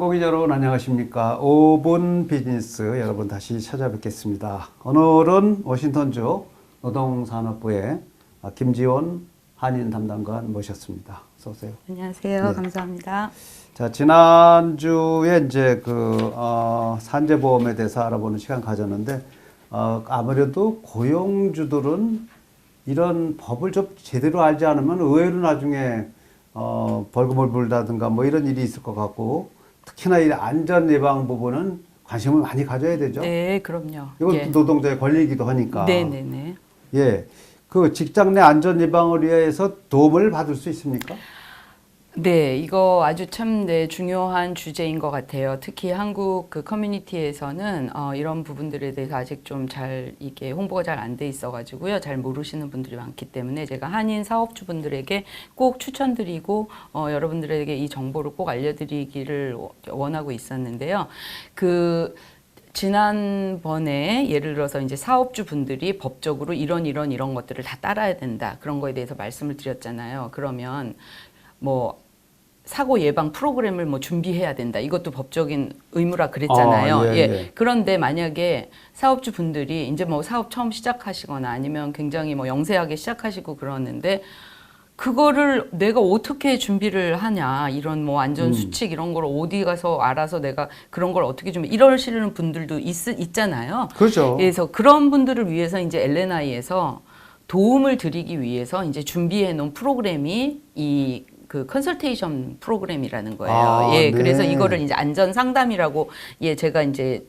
여러분 안녕하십니까? 5분 비즈니스 여러분 다시 찾아뵙겠습니다. 오늘은 워싱턴주 노동산업부의 김지원 한인 담당관 모셨습니다. 어서 오세요. 안녕하세요. 네. 감사합니다. 자 지난주에 이제 그 어, 산재보험에 대해서 알아보는 시간 가졌는데 어, 아무래도 고용주들은 이런 법을 좀 제대로 알지 않으면 의외로 나중에 어, 벌금을 물다든가 뭐 이런 일이 있을 것 같고 특히나 이 안전 예방 부분은 관심을 많이 가져야 되죠. 네, 그럼요. 이건 예. 노동자의 권리이기도 하니까. 네, 네, 네. 예. 그 직장 내 안전 예방을 위해서 도움을 받을 수 있습니까? 네, 이거 아주 참 네, 중요한 주제인 것 같아요. 특히 한국 그 커뮤니티에서는 어, 이런 부분들에 대해서 아직 좀 잘 이게 홍보가 잘 안 돼 있어가지고요. 잘 모르시는 분들이 많기 때문에 제가 한인 사업주분들에게 꼭 추천드리고 어, 여러분들에게 이 정보를 꼭 알려드리기를 원하고 있었는데요. 그 지난번에 예를 들어서 이제 사업주 분들이 법적으로 이런 이런 이런 것들을 다 따라야 된다 그런 거에 대해서 말씀을 드렸잖아요. 그러면 뭐 사고 예방 프로그램을 뭐 준비해야 된다. 이것도 법적인 의무라 그랬잖아요. 아, 예, 예, 예. 그런데 만약에 사업주 분들이 이제 뭐 사업 처음 시작하시거나 아니면 굉장히 뭐 영세하게 시작하시고 그러는데 그거를 내가 어떻게 준비를 하냐 이런 뭐 안전 음. 수칙 이런 걸 어디 가서 알아서 내가 그런 걸 어떻게 준비 이러시는 분들도 있, 있잖아요. 그렇죠. 그래서 그런 분들을 위해서 이제 LNI에서 도움을 드리기 위해서 이제 준비해 놓은 프로그램이 이 그 컨설테이션 프로그램이라는 거예요. 아, 예, 네. 그래서 이거를 이제 안전 상담이라고 예 제가 이제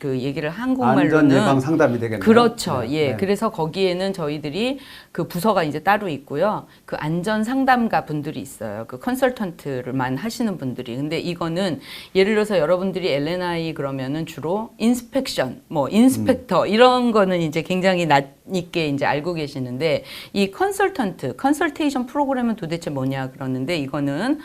그 얘기를 안전 한국말로는 예방 상담이 되겠네요. 그렇죠. 네, 예. 네. 그래서 거기에는 저희들이 그 부서가 이제 따로 있고요. 그 안전 상담가 분들이 있어요. 그 컨설턴트를만 하시는 분들이. 근데 이거는 예를 들어서 여러분들이 LNI 그러면은 주로 인스펙션, 뭐 인스펙터 음. 이런 거는 이제 굉장히 낯익게 이제 알고 계시는데 이 컨설턴트, 컨설테이션 프로그램은 도대체 뭐냐 그러는데 이거는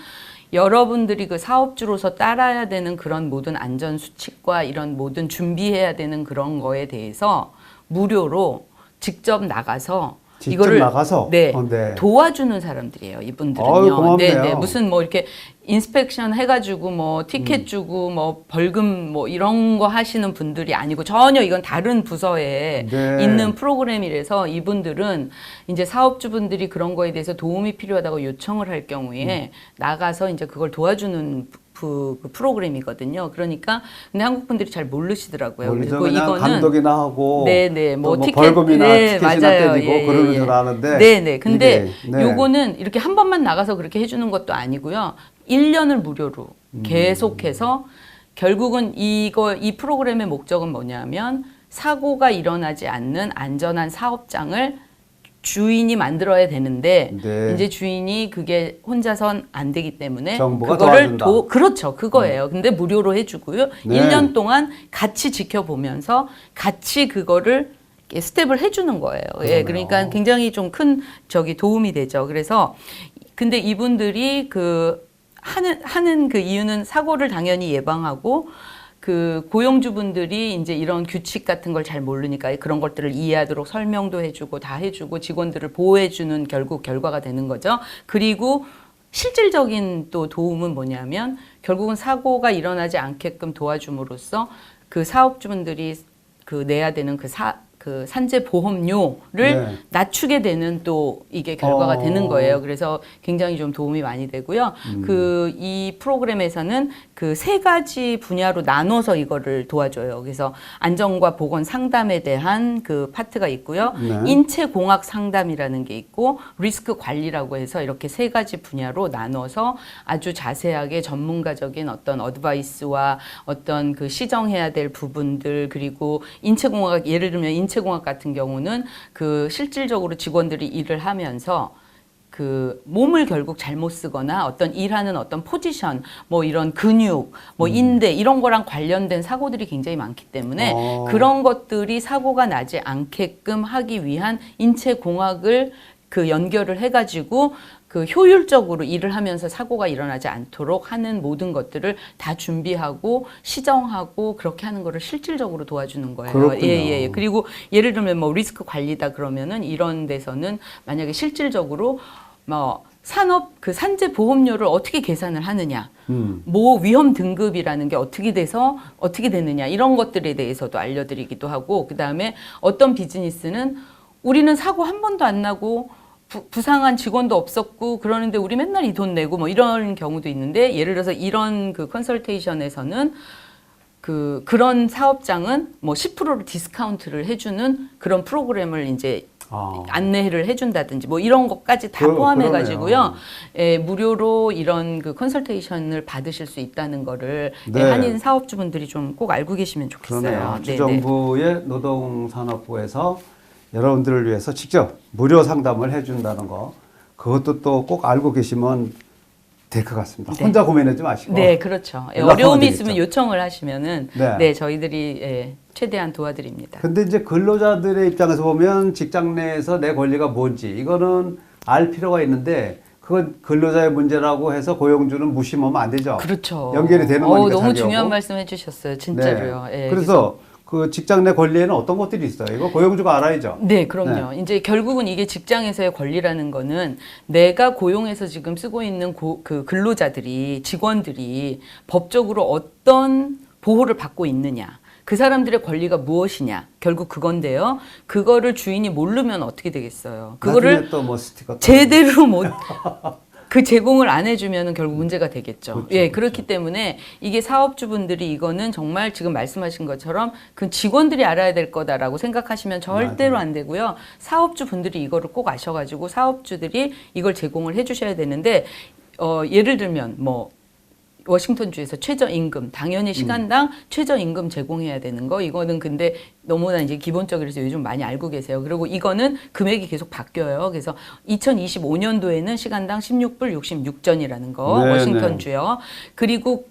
여러분들이 그 사업주로서 따라야 되는 그런 모든 안전 수칙과 이런 모든 준비해야 되는 그런 거에 대해서 무료로 직접 나가서 이거를 나가서? 네, 어, 네. 도와주는 사람들이에요. 아유, 이분들은요. 고맙네요. 네, 네. 무슨 뭐 이렇게 인스펙션 해가지고 뭐 티켓 음. 주고 뭐 벌금 뭐 이런 거 하시는 분들이 아니고 전혀 이건 다른 부서에 네. 있는 프로그램이라서 이분들은 이제 사업주분들이 그런 거에 대해서 도움이 필요하다고 요청을 할 경우에 음. 나가서 이제 그걸 도와주는 부- 그 프로그램이거든요. 그러니까 근데 한국 분들이 잘 모르시더라고요. 그리고 그냥 감독이나 하고 네네 뭐 또뭐 티켓 벌금이나 네, 티켓이나 맞아요. 때리고 예, 그러는 예. 줄 아는데 네네. 근데 이게, 네. 요거는 이렇게 한 번만 나가서 그렇게 해주는 것도 아니고요. 1년을 무료로 음. 계속해서 결국은 이거 이 프로그램의 목적은 뭐냐면 사고가 일어나지 않는 안전한 사업장을 주인이 만들어야 되는데 네. 이제 주인이 그게 혼자선 안 되기 때문에 정부가 그거를 도와준다. 도, 그렇죠 그거예요. 근데 무료로 해주고요. 네. 1년 동안 같이 지켜보면서 같이 그거를 이렇게 스텝을 해주는 거예요. 예, 그러네요. 그러니까 굉장히 좀 큰 저기 도움이 되죠. 그래서 근데 이분들이 그 하는 하는 그 이유는 사고를 당연히 예방하고 그 고용주분들이 이제 이런 규칙 같은 걸 잘 모르니까 그런 것들을 이해하도록 설명도 해주고 다 해주고 직원들을 보호해주는 결국 결과가 되는 거죠. 그리고 실질적인 또 도움은 뭐냐면 결국은 사고가 일어나지 않게끔 도와줌으로써 그 사업주분들이 그 내야 되는 그 사, 그 산재 보험료를 네. 낮추게 되는 또 이게 결과가 어. 되는 거예요. 그래서 굉장히 좀 도움이 많이 되고요. 음. 그이 프로그램에서는 그 세 가지 분야로 나눠서 이거를 도와줘요. 그래서 안전과 보건 상담에 대한 그 파트가 있고요. 네. 인체 공학 상담이라는 게 있고 리스크 관리라고 해서 이렇게 세 가지 분야로 나눠서 아주 자세하게 전문가적인 어떤 어드바이스와 어떤 그 시정해야 될 부분들 그리고 인체 공학 예를 들면 인체 공학 같은 경우는 그 실질적으로 직원들이 일을 하면서 그 몸을 결국 잘못 쓰거나 어떤 일하는 어떤 포지션 뭐 이런 근육 뭐 인대 이런 거랑 관련된 사고들이 굉장히 많기 때문에 어. 그런 것들이 사고가 나지 않게끔 하기 위한 인체 공학을 그 연결을 해가지고 그 효율적으로 일을 하면서 사고가 일어나지 않도록 하는 모든 것들을 다 준비하고 시정하고 그렇게 하는 거를 실질적으로 도와주는 거예요. 그렇군요. 예, 예, 예. 그리고 예를 들면 뭐 리스크 관리다 그러면은 이런 데서는 만약에 실질적으로 뭐 산업 그 산재 보험료를 어떻게 계산을 하느냐, 음. 뭐 위험 등급이라는 게 어떻게 돼서 어떻게 되느냐 이런 것들에 대해서도 알려드리기도 하고 그 다음에 어떤 비즈니스는 우리는 사고 한 번도 안 나고 부, 부상한 직원도 없었고 그러는데 우리 맨날 이 돈 내고 뭐 이런 경우도 있는데 예를 들어서 이런 그 컨설테이션에서는 그 그런 사업장은 뭐 10%를 디스카운트를 해주는 그런 프로그램을 이제 아. 안내를 해준다든지 뭐 이런 것까지 다 그러- 포함해 그러네요. 가지고요. 예, 무료로 이런 그 컨설테이션을 받으실 수 있다는 거를 예, 네. 한인 사업주분들이 좀 꼭 알고 계시면 좋겠어요. 그러네요. 네, 주정부의 노동산업부에서 여러분들을 위해서 직접 무료 상담을 해준다는 거 그것도 또 꼭 알고 계시면 될 것 같습니다. 네. 혼자 고민하지 마시고. 네, 그렇죠. 예, 어려움이. 있으면 요청을 하시면은 네. 네, 저희들이 예, 최대한 도와드립니다. 근데 이제 근로자들의 입장에서 보면 직장 내에서 내 권리가 뭔지 이거는 알 필요가 있는데 그건 근로자의 문제라고 해서 고용주는 무심하면 안 되죠. 그렇죠. 연결이 되는 어, 거니까 너무 자기하고. 중요한 말씀 해주셨어요. 진짜로요. 네. 예, 그래서 그 직장 내 권리에는 어떤 것들이 있어요? 이거 고용주가 알아야죠. 네, 그럼요. 이제 결국은 이게 직장에서의 권리라는 거는 내가 고용해서 지금 쓰고 있는 고, 그 근로자들이 직원들이 법적으로 어떤 보호를 받고 있느냐. 그 사람들의 권리가 무엇이냐. 결국 그건데요. 그거를 주인이 모르면 어떻게 되겠어요. 그거를 또뭐 스티커 제대로 못 그 제공을 안 해주면 결국 문제가 되겠죠. 그렇죠, 예, 그렇죠. 그렇기 때문에 이게 사업주분들이 이거는 정말 지금 말씀하신 것처럼 그 직원들이 알아야 될 거다라고 생각하시면 절대로 안 되고요. 사업주분들이 이거를 꼭 아셔가지고 사업주들이 이걸 제공을 해주셔야 되는데 어, 예를 들면 뭐 워싱턴주에서 최저임금 당연히 시간당 최저임금 제공해야 되는 거 이거는 근데 너무나 이제 기본적이라서 요즘 많이 알고 계세요. 그리고 이거는 금액이 계속 바뀌어요. 그래서 2025년도에는 시간당 16불 66전이라는 거 네, 워싱턴주요. 그리고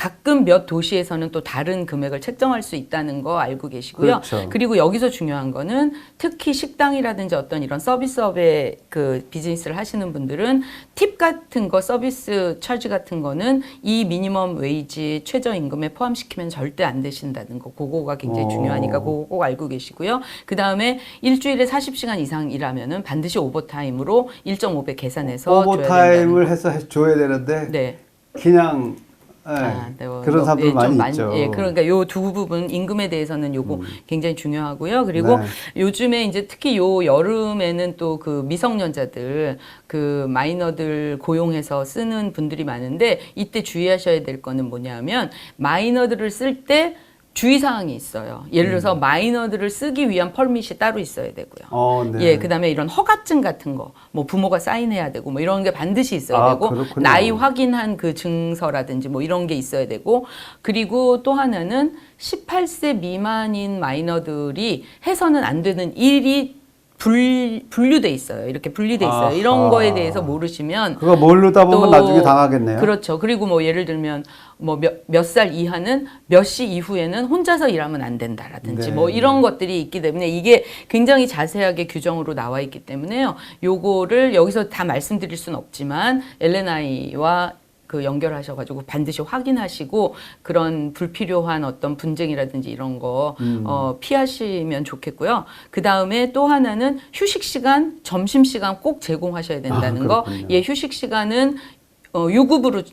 가끔 몇 도시에서는 또 다른 금액을 책정할 수 있다는 거 알고 계시고요. 그렇죠. 그리고 여기서 중요한 거는 특히 식당이라든지 어떤 이런 서비스업의 그 비즈니스를 하시는 분들은 팁 같은 거 서비스 차지 같은 거는 이 미니멈 웨이지 최저 임금에 포함시키면 절대 안 되신다는 거 그거가 굉장히 어. 중요하니까 그거 꼭 알고 계시고요. 그 다음에 일주일에 40시간 이상 일하면은 반드시 오버타임으로 1.5배 계산해서 오버타임을 해서 해- 줘야 되는데. 네. 그냥 예, 아, 네, 뭐, 그런 뭐, 사람들 예, 좀 많이 많- 있죠. 예, 그러니까 요 두 부분 임금에 대해서는 요거 굉장히 중요하고요. 그리고 네. 요즘에 이제 특히 요 여름에는 또 그 미성년자들 그 마이너들 고용해서 쓰는 분들이 많은데 이때 주의하셔야 될 거는 뭐냐면 마이너들을 쓸때 주의사항이 있어요. 예를 들어서 마이너들을 쓰기 위한 펄밋이 따로 있어야 되고요. 어, 네. 예, 그다음에 이런 허가증 같은 거, 뭐 부모가 사인해야 되고, 뭐 이런 게 반드시 있어야 아, 되고, 그렇군요. 나이 확인한 그 증서라든지 뭐 이런 게 있어야 되고, 그리고 또 하나는 18세 미만인 마이너들이 해서는 안 되는 일이 불, 분류돼 있어요. 이렇게 분리돼 있어요. 아하. 이런 거에 대해서 모르시면 그거 모르다 보면 또 나중에 당하겠네요. 그렇죠. 그리고 뭐 예를 들면 뭐 몇 살 이하는 몇 시 이후에는 혼자서 일하면 안 된다라든지 네. 뭐 이런 것들이 있기 때문에 이게 굉장히 자세하게 규정으로 나와 있기 때문에요. 요거를 여기서 다 말씀드릴 수는 없지만 엘레나이와 그 연결하셔가지고 반드시 확인하시고 그런 불필요한 어떤 분쟁이라든지 이런 거 음. 어, 피하시면 좋겠고요. 그 다음에 또 하나는 휴식 시간, 점심 시간 꼭 제공하셔야 된다는 아, 거. 예, 휴식 시간은 어, 유급으로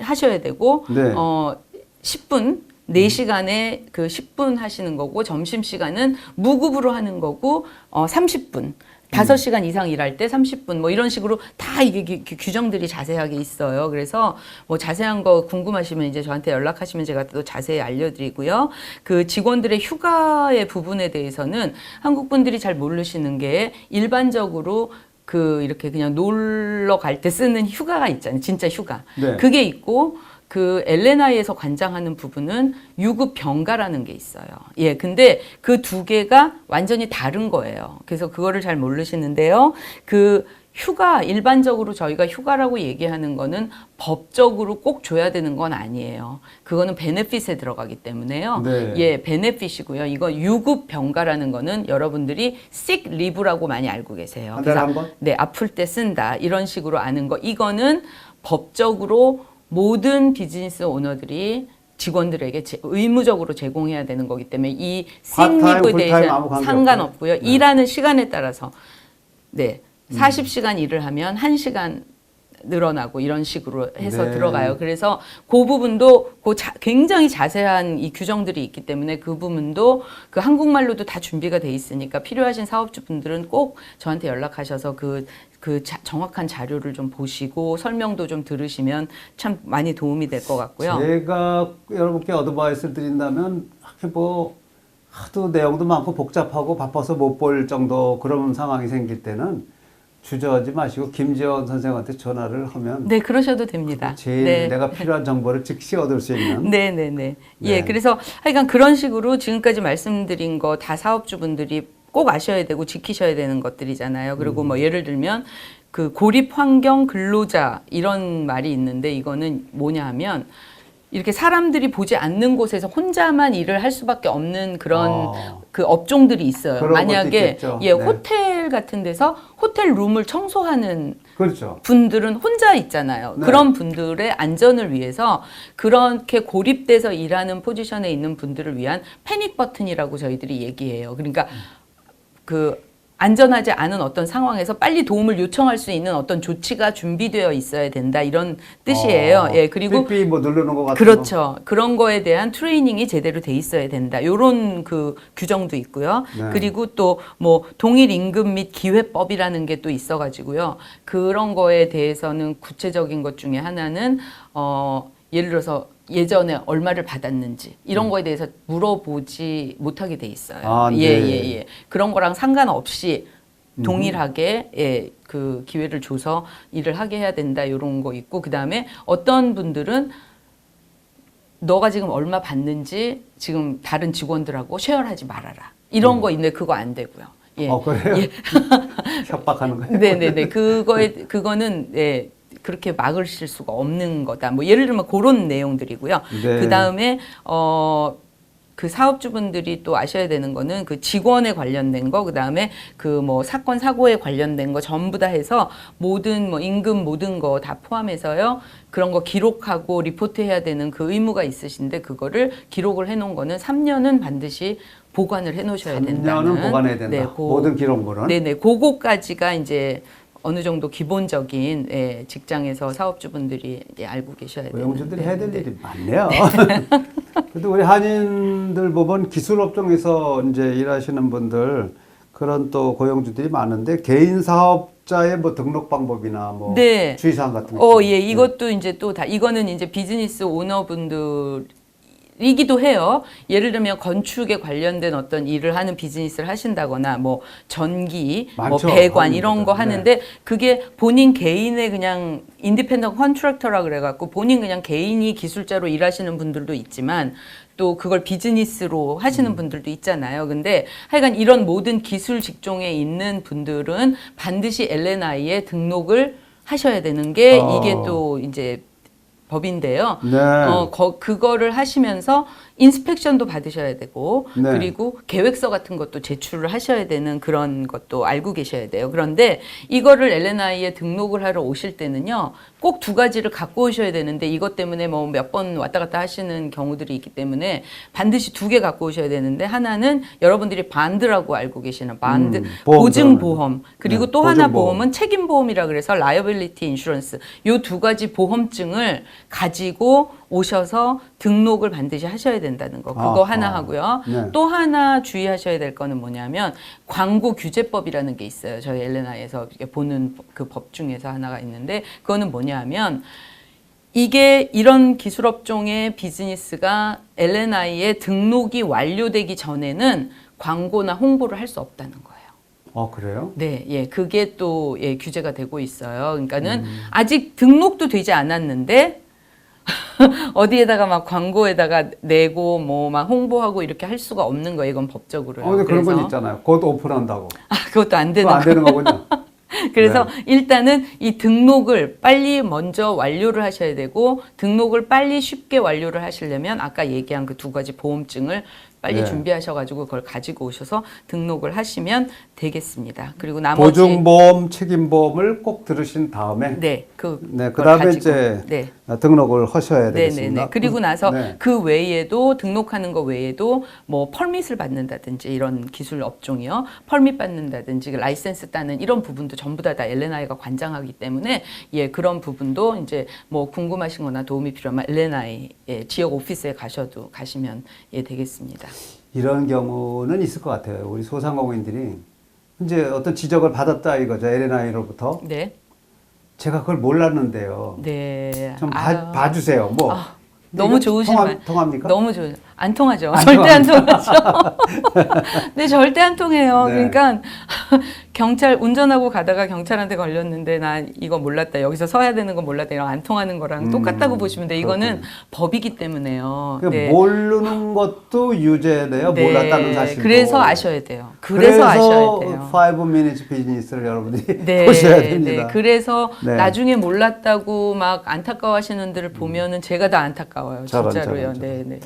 하셔야 되고 네. 어 10분 4시간에 그 10분 하시는 거고 점심 시간은 무급으로 하는 거고 어 30분 5시간 이상 일할 때 30분 뭐 이런 식으로 다 이게 규정들이 자세하게 있어요. 그래서 뭐 자세한 거 궁금하시면 이제 저한테 연락하시면 제가 또 자세히 알려드리고요. 그 직원들의 휴가의 부분에 대해서는 한국 분들이 잘 모르시는 게 일반적으로 그 이렇게 그냥 놀러 갈 때 쓰는 휴가가 있잖아요. 진짜 휴가. 네. 그게 있고 그 엘레나이에서 관장하는 부분은 유급 병가라는 게 있어요. 예, 근데 그 두 개가 완전히 다른 거예요. 그래서 그거를 잘 모르시는데요. 그 휴가 일반적으로 저희가 휴가라고 얘기하는 거는 법적으로 꼭 줘야 되는 건 아니에요. 그거는 베네핏에 들어가기 때문에요. 네. 예, 베네핏이고요. 이거 유급 병가라는 거는 여러분들이 sick leave라고 많이 알고 계세요. 한 달에 한 번? 네, 아플 때 쓴다. 이런 식으로 아는 거. 이거는 법적으로 모든 비즈니스 오너들이 직원들에게 제- 의무적으로 제공해야 되는 거기 때문에 이 파트타임, 싱리브에 풀타임 대해서 아무 관계 상관없고요. 없고요. 네. 일하는 시간에 따라서 네. 음. 40시간 일을 하면 1시간 늘어나고 이런 식으로 해서 네. 들어가요. 그래서 그 부분도 그 자- 굉장히 자세한 이 규정들이 있기 때문에 그 부분도 그 한국말로도 다 준비가 돼 있으니까 필요하신 사업주분들은 꼭 저한테 연락하셔서 그, 그 자- 정확한 자료를 좀 보시고 설명도 좀 들으시면 참 많이 도움이 될 것 같고요. 제가 여러분께 어드바이스를 드린다면 뭐 하도 내용도 많고 복잡하고 바빠서 못 볼 정도 그런 상황이 생길 때는 주저하지 마시고 김지원 선생한테 전화를 하면 네, 그러셔도 됩니다. 제일 네. 내가 필요한 정보를 즉시 얻을 수 있는 네, 네, 네. 예, 네. 그래서 하여간 그런 식으로 지금까지 말씀드린 거 다 사업주분들이 꼭 아셔야 되고 지키셔야 되는 것들이잖아요. 그리고 음. 뭐 예를 들면 그 고립 환경 근로자 이런 말이 있는데 이거는 뭐냐 하면 이렇게 사람들이 보지 않는 곳에서 혼자만 일을 할 수밖에 없는 그런 어. 그 업종들이 있어요. 만약에. 예, 네. 호텔 같은 데서 호텔 룸을 청소하는 그렇죠. 분들은 혼자 있잖아요. 네. 그런 분들의 안전을 위해서 그렇게 고립돼서 일하는 포지션에 있는 분들을 위한 패닉 버튼이라고 저희들이 얘기해요. 그러니까 그 안전하지 않은 어떤 상황에서 빨리 도움을 요청할 수 있는 어떤 조치가 준비되어 있어야 된다 이런 뜻이에요. 어, 예 그리고 삐삐 뭐 누르는 것 같은 거. 그렇죠. 그런 거에 대한 트레이닝이 제대로 돼 있어야 된다. 요런 그 규정도 있고요. 네. 그리고 또 뭐 동일 임금 및 기회법이라는 게 또 있어 가지고요. 그런 거에 대해서는 구체적인 것 중에 하나는 어 예를 들어서 예전에 얼마를 받았는지 이런 거에 대해서 물어보지 못하게 돼 있어요. 음. 아, 네. 예, 예, 예. 그런 거랑 상관없이 동일하게 예, 그 기회를 줘서 일을 하게 해야 된다 이런 거 있고 그 다음에 어떤 분들은 너가 지금 얼마 받는지 지금 다른 직원들하고 쉐어하지 말아라 이런 거 있는데 그거 안 되고요. 예. 음. 어 그래요? 예. 협박하는 거예요. 네네네. 그거에 그거는 예. 그렇게 막으실 수가 없는 거다. 뭐 예를 들면 그런 내용들이고요. 네. 그 다음에 어. 그 사업주분들이 또 아셔야 되는 거는 그 직원에 관련된 거, 그 다음에 그 뭐 사건 사고에 관련된 거 전부 다 해서 모든 뭐 임금 모든 거 다 포함해서요. 그런 거 기록하고 리포트해야 되는 그 의무가 있으신데 그거를 기록을 해놓은 거는 3년은 반드시 보관을 해놓으셔야 된다는. 3년은 보관해야 된다. 네, 그- 모든 기록물은. 네네, 그거까지가 이제 어느 정도 기본적인 예, 직장에서 사업주분들이 이제 알고 계셔야 되는. 고용주들이 해야 될 네, 일이 많네요. 그래도 우리 한인들 보면 기술 업종에서 이제 일하시는 분들 그런 또 고용주들이 많은데 개인 사업자의 뭐 등록 방법이나 뭐 네. 주의사항 같은 거. 어, 있잖아요. 예, 이것도 이제 또 다, 이거는 이제 비즈니스 오너분들 이기도 해요. 예를 들면 건축에 관련된 어떤 일을 하는 비즈니스를 하신다거나 뭐 전기, 많죠. 뭐 배관 이런. 거 하는데 그게 본인 개인의 그냥 인디펜던트 컨트랙터라 그래갖고 본인 그냥 개인이 기술자로 일하시는 분들도 있지만 또 그걸 비즈니스로 음. 하시는 분들도 있잖아요. 근데 하여간 이런 모든 기술 직종에 있는 분들은 반드시 LNI에 등록을 하셔야 되는 게 어. 이게 또 이제 법인데요. 네. 어, 거, 그거를 하시면서 인스펙션도 받으셔야 되고 네. 그리고 계획서 같은 것도 제출을 하셔야 되는 그런 것도 알고 계셔야 돼요. 그런데 이거를 LNI에 등록을 하러 오실 때는요. 꼭 두 가지를 갖고 오셔야 되는데 이것 때문에 뭐 몇 번 왔다 갔다 하시는 경우들이 있기 때문에 반드시 두 개 갖고 오셔야 되는데 하나는 여러분들이 반드라고 알고 계시는 반드 음, 보험 보증. 보험 그리고 네, 또 하나 보증 보험. 보험은 책임 보험이라 그래서 라이어빌리티 인슈런스 요 두 가지 보험증을 가지고 오셔서 등록을 반드시 하셔야 된다는 거 그거 아하. 하나 하고요. 네. 또 하나 주의하셔야 될 거는 뭐냐면 광고 규제법이라는 게 있어요. 저희 엘레나에서 보는 그 법 중에서 하나가 있는데 그거는 뭐냐면 이게 이런 기술 업종의 비즈니스가 LNI에 등록이 완료되기 전에는 광고나 홍보를 할 수 없다는 거예요. 어 그래요? 네, 예, 그게 또 예, 규제가 되고 있어요. 그러니까는 음. 아직 등록도 되지 않았는데 어디에다가 막 광고에다가 내고 뭐 막 홍보하고 이렇게 할 수가 없는 거예요. 이건 법적으로요. 어 근데 그런 건 있잖아요. 곧 오픈한다고. 아, 그것도 안 되는 안 되는 거군요. 그래서 네. 일단은 이 등록을 빨리 먼저 완료를 하셔야 되고 등록을 빨리 쉽게 완료를 하시려면 아까 얘기한 그 두 가지 보험증을 빨리 네. 준비하셔가지고 그걸 가지고 오셔서 등록을 하시면 되겠습니다. 그리고 나머지 보증보험, 책임보험을 꼭 들으신 다음에 네 그 네, 그다음에. 이제 네. 어, 등록을 하셔야 되겠습니다. 네네네. 그리고 나서 네. 그 외에도 등록하는 거 외에도 뭐 펄밋을 받는다든지 이런 기술 업종이요. 펄밋 받는다든지 라이센스 따는 이런 부분도 전부 다 다 엘레나이가 관장하기 때문에 예 그런 부분도 이제 뭐 궁금하신거나 도움이 필요하면 엘레나이 예, 지역 오피스에 가셔도 가시면 예 되겠습니다. 이런 경우는 있을 것 같아요. 우리 소상공인들이 이제 어떤 지적을 받았다 이거죠. LNI로부터. 네. 제가 그걸 몰랐는데요. 네. 좀 봐, 아유. 봐 주세요. 뭐 아, 너무 좋으신 통합, 말. 통합니까? 너무 좋. 안 통하죠. 안 절대 안 통하죠. 네, 절대 안 통해요. 네. 그러니까 경찰 운전하고 가다가 경찰한테 걸렸는데 나 이거 몰랐다. 여기서 서야 되는 거 몰랐다. 이런 안 통하는 거랑 음, 똑같다고 보시면 돼. 이거는. 법이기 때문에요. 그러니까 모르는 것도 유죄네요. 네. 몰랐다는 사실. 그래서 아셔야 돼요. 그래서, 아셔야 돼요. 5 minutes 비즈니스를 여러분들이 네, 보셔야 됩니다. 네. 그래서 네. 나중에 몰랐다고 막 안타까워하시는 분들을 보면은 제가 다 안타까워요. 저런, 진짜로요. 저런, 저런. 네, 네.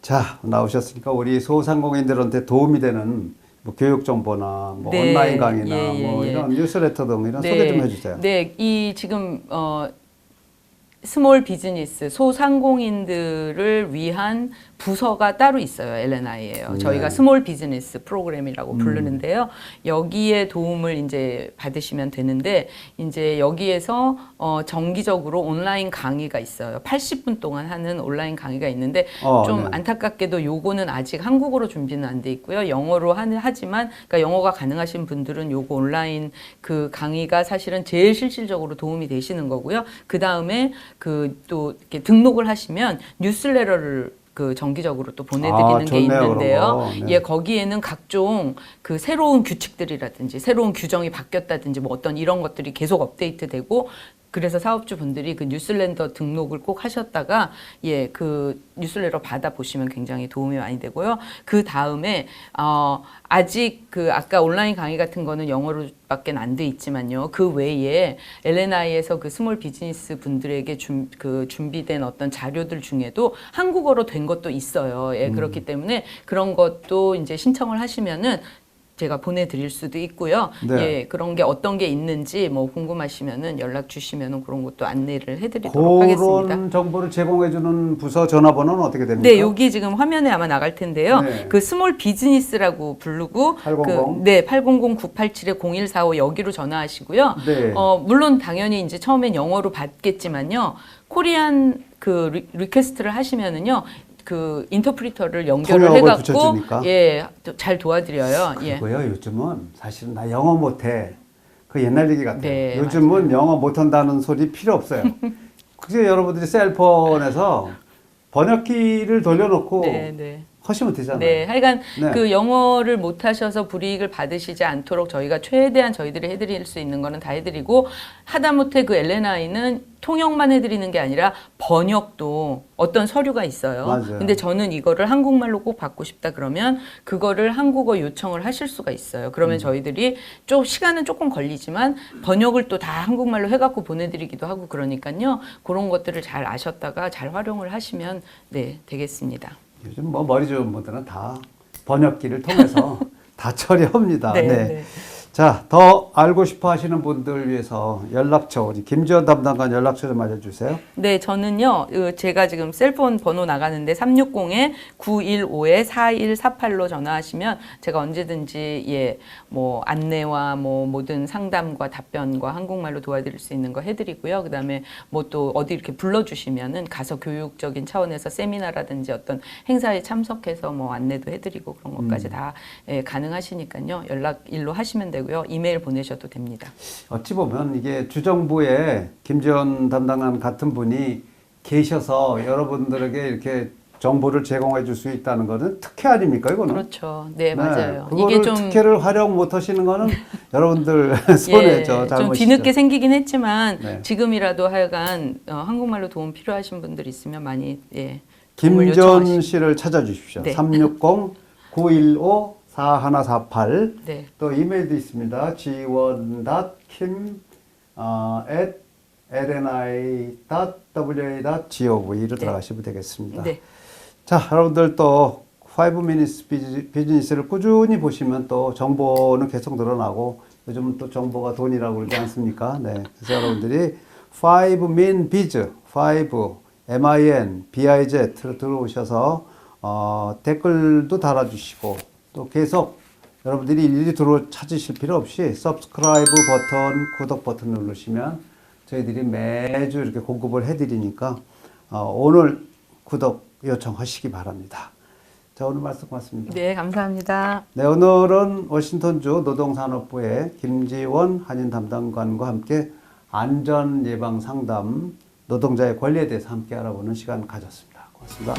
자 나오셨으니까 우리 소상공인들한테 도움이 되는 뭐 교육 정보나 뭐 네, 온라인 강의나 예, 예, 뭐 예. 이런 뉴스레터 등 이런 소개 좀 해주세요. 네, 이 지금 어 스몰 비즈니스 소상공인들을 위한 부서가 따로 있어요. LNI예요. 네. 저희가 스몰 비즈니스 프로그램이라고 음. 부르는데요. 여기에 도움을 이제 받으시면 되는데 이제 여기에서 어 정기적으로 온라인 강의가 있어요. 80분 동안 하는 온라인 강의가 있는데 어, 좀 네. 안타깝게도 요거는 아직 한국어로 준비는 안 돼 있고요. 영어로 하는 하지만 그러니까 영어가 가능하신 분들은 요거 온라인 그 강의가 사실은 제일 실질적으로 도움이 되시는 거고요. 그 다음에 그 또 이렇게 등록을 하시면 뉴스레터를 그 정기적으로 또 보내드리는 아, 게 있는데요. 네. 예, 거기에는 각종 그 새로운 규칙들이라든지 새로운 규정이 바뀌었다든지 뭐 어떤 이런 것들이 계속 업데이트되고 그래서 사업주 분들이 그 뉴스렌더 등록을 꼭 하셨다가 예, 그 뉴스레터 받아 보시면 굉장히 도움이 많이 되고요. 그 다음에 어 아직 그 아까 온라인 강의 같은 거는 영어로밖에 안 돼 있지만요. 그 외에 LNI에서 그 스몰 비즈니스 분들에게 준, 그 준비된 어떤 자료들 중에도 한국어로 된 것도 있어요. 예, 그렇기 때문에 그런 것도 이제 신청을 하시면은 제가 보내드릴 수도 있고요. 네. 예, 그런 게 어떤 게 있는지 뭐 궁금하시면은 연락 주시면은 그런 것도 안내를 해드리도록 하겠습니다. 그런 정보를 제공해주는 부서 전화번호는 어떻게 됩니까? 네, 여기 지금 화면에 아마 나갈 텐데요. 네. 그 스몰 비즈니스라고 부르고 800? 그, 네, 800-987-0145 여기로 전화하시고요. 네. 어, 물론 당연히 이제 처음엔 영어로 받겠지만요. 코리안 그 리, 리퀘스트를 하시면은요. 그 인터프리터를 연결을 해갖고 붙여주니까? 예, 또잘 도와드려요. 예. 그거요. 요즘은 사실은 나 영어 못해. 그 옛날 얘기 같아요. 네, 요즘은 영어 못한다는 소리 필요 없어요. 그게 여러분들이 셀폰에서 번역기를 돌려놓고 네, 네. 하시면 되잖아요. 네, 하여간 네. 그 영어를 못 하셔서 불이익을 받으시지 않도록 저희가 최대한 저희들이 해드릴 수 있는 거는 다 해드리고 하다못해 그 LNI는 통역만 해드리는 게 아니라 번역도 어떤 서류가 있어요. 맞아요. 근데 저는 이거를 한국말로 꼭 받고 싶다 그러면 그거를 한국어 요청을 하실 수가 있어요. 그러면 저희들이 좀 시간은 조금 걸리지만 번역을 또 다 한국말로 해갖고 보내드리기도 하고 그러니까요. 그런 것들을 잘 아셨다가 잘 활용을 하시면 네 되겠습니다. 요즘 뭐 머리 좋은 분들은 다 번역기를 통해서 다 처리합니다. 네, 네. 네. 자, 더 알고 싶어 하시는 분들 위해서 연락처, 우리 김지원 담당관 연락처 좀 알려주세요. 네, 저는요, 그 제가 지금 셀폰 번호 나가는데 360-915-4148로 전화하시면 제가 언제든지 예, 뭐 안내와 뭐 모든 상담과 답변과 한국말로 도와드릴 수 있는 거 해드리고요. 그 다음에 뭐 또 어디 이렇게 불러주시면은 가서 교육적인 차원에서 세미나라든지 어떤 행사에 참석해서 뭐 안내도 해드리고 그런 것까지 다 예, 가능하시니까요. 연락 일로 하시면 되고 요. 이메일 보내셔도 됩니다. 어찌 보면 이게 주정부에 김지원 담당관 같은 분이 계셔서 여러분들에게 이렇게 정보를 제공해 줄 수 있다는 거는 특혜 아닙니까, 이거는? 그렇죠. 네, 맞아요. 그거를 이게 좀 특혜를 활용 못 하시는 거는 여러분들 손해죠. 예, 좀. 뒤늦게 생기긴 했지만 네. 지금이라도 하여간 어, 한국말로 도움 필요하신 분들 있으면 많이 예, 김전 씨를 찾아 주십시오. 네. 360-915-4148. 네. 또 이메일도 있습니다. 지원.kim 어, at lni.wa.gov.로 들어가시면 되겠습니다. 네. 자, 여러분들 또5 minutes 비즈- 비즈니스를 꾸준히 보시면 또 정보는 계속 늘어나고 요즘은 또 정보가 돈이라고 그러지 않습니까? 네. 그래서 여러분들이 5 min biz 5 min biz로 들어오셔서 어, 댓글도 달아주시고 또 계속 여러분들이 일일이 들어 찾으실 필요 없이 subscribe 버튼, 구독 버튼 누르시면 저희들이 매주 이렇게 공급을 해드리니까 어, 오늘 구독 요청하시기 바랍니다. 자 오늘 말씀 고맙습니다. 네, 감사합니다. 네, 오늘은 워싱턴주 노동산업부의 김지원 한인 담당관과 함께 안전 예방 상담 노동자의 권리에 대해서 함께 알아보는 시간 가졌습니다. 고맙습니다.